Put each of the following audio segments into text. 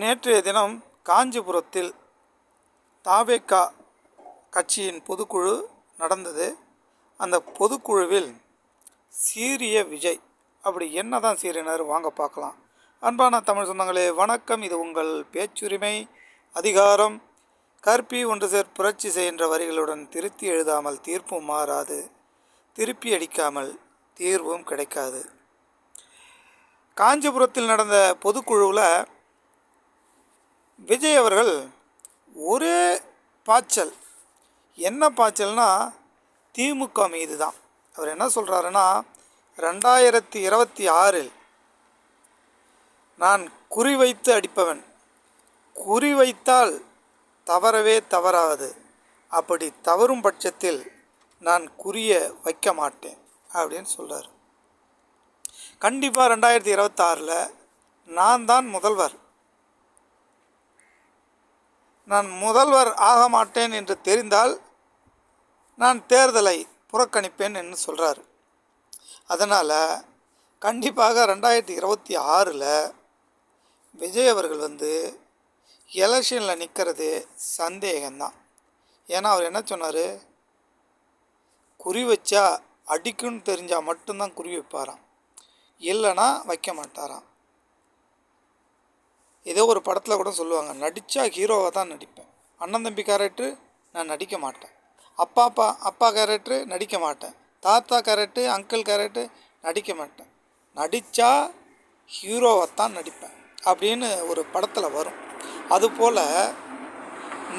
நேற்றைய தினம் காஞ்சிபுரத்தில் தாவேக்கா கட்சியின் பொதுக்குழு நடந்தது. அந்த பொதுக்குழுவில் சீரிய விஜய் அப்படி என்ன தான் சீரினர் வாங்க பார்க்கலாம். அன்பான தமிழ் சொந்தங்களே வணக்கம். இது உங்கள் பேச்சுரிமை அதிகாரம். கற்பி ஒன்று சேர் புரட்சி செய்கின்ற வரிகளுடன் திருத்தி எழுதாமல் தீர்ப்பும் மாறாது. திருப்பி அடிக்காமல் தீர்வும் கிடைக்காது. காஞ்சிபுரத்தில் நடந்த பொதுக்குழுவில் விஜய் அவர்கள் ஒரே பாய்ச்சல். என்ன பாய்ச்சல்னா திமுக மீது தான் அவர் என்ன சொல்கிறாருன்னா ரெண்டாயிரத்தி இருபத்தி ஆறில் நான் குறிவைத்து அடிப்பவன். குறிவைத்தால் தவறவே தவறாது. அப்படி தவறும் பட்சத்தில் நான் குறிய வைக்க மாட்டேன். அப்படின்னு சொல்கிறார் கண்டிப்பாக ரெண்டாயிரத்தி இருபத்தாறில் நான் தான் முதல்வர். நான் முதல்வர் ஆக மாட்டேன் என்று தெரிந்தால் நான் தேர்தலை புறக்கணிப்பேன் என்று சொல்கிறார் அதனால் கண்டிப்பாக ரெண்டாயிரத்தி இருபத்தி ஆறில் விஜய் அவர்கள் வந்து எலெக்ஷனில் நிற்கிறது சந்தேகம்தான். ஏன்னா அவர் என்ன சொன்னார்? குறி வச்சா அடிக்குன்னு தெரிஞ்சால் மட்டும்தான் குறி வைப்பாராம். இல்லைன்னா வைக்க மாட்டாராம். ஏதோ ஒரு படத்தில் கூட சொல்லுவாங்க நடித்தா ஹீரோவாக தான் நடிப்பேன். அண்ணன் தம்பி கேரக்டரு நான் நடிக்க மாட்டேன். அப்பா அப்பா அப்பா கேரக்டரு நடிக்க மாட்டேன். தாத்தா கேரக்டரு அங்கிள் கேரக்டரு நடிக்க மாட்டேன். நடித்தா ஹீரோவை தான் நடிப்பேன். அப்படின்னு ஒரு படத்தில் வரும். அதுபோல்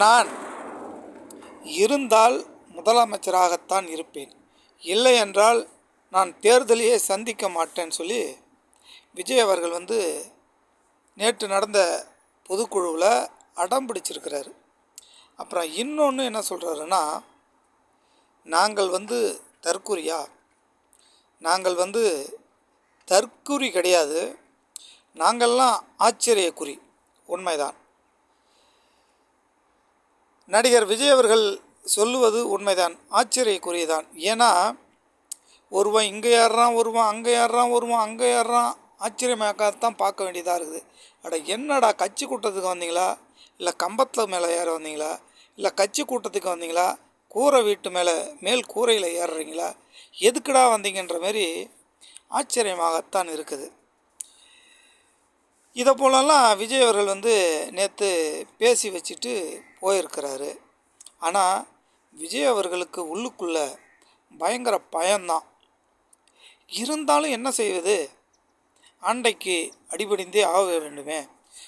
நான் இருந்தால் முதலமைச்சராகத்தான் இருப்பேன். இல்லை என்றால் நான் தேர்தலையே சந்திக்க மாட்டேன்னு சொல்லி விஜய் அவர்கள் வந்து நேற்று நடந்த பொதுக்குழுவில் அடம் பிடிச்சிருக்கிறாரு. அப்புறம் இன்னொன்று என்ன சொல்கிறாருன்னா நாங்கள் வந்து தற்குறியா நாங்கள் வந்து தற்குறி கிடையாது. நாங்கள்லாம் ஆச்சரியக்குறி. உண்மைதான். நடிகர் விஜய் அவர்கள் சொல்லுவது உண்மைதான். ஆச்சரியக்குரியதான் ஏன்னா ஒருவன் இங்கே ஏறுறான் ஒருவன் அங்கே ஏறுறான் ஒருவன் அங்கே ஏறுறான் ஆச்சரியமாக்காதான் பார்க்க வேண்டியதாக இருக்குது. அட என்னடா கட்சி கூட்டத்துக்கு வந்தீங்களா? இல்லை கம்பத்தில் மேலே ஏற வந்தீங்களா? இல்லை கட்சி கூட்டத்துக்கு வந்தீங்களா? கூரை வீட்டு மேலே மேல் கூரையில் ஏறுறீங்களா? எதுக்குடா வந்தீங்கன்ற மாரி ஆச்சரியமாகத்தான் இருக்குது. இதை போலலாம் விஜய் அவர்கள் வந்து நேற்று பேசி வச்சுட்டு போயிருக்கிறாரு. ஆனால் விஜய் அவர்களுக்கு உள்ளுக்குள்ளே பயங்கர பயம்தான். இருந்தாலும் என்ன செய்வது? ஆண்டைக்கு அடிபடிந்தே ஆக வேண்டுமே.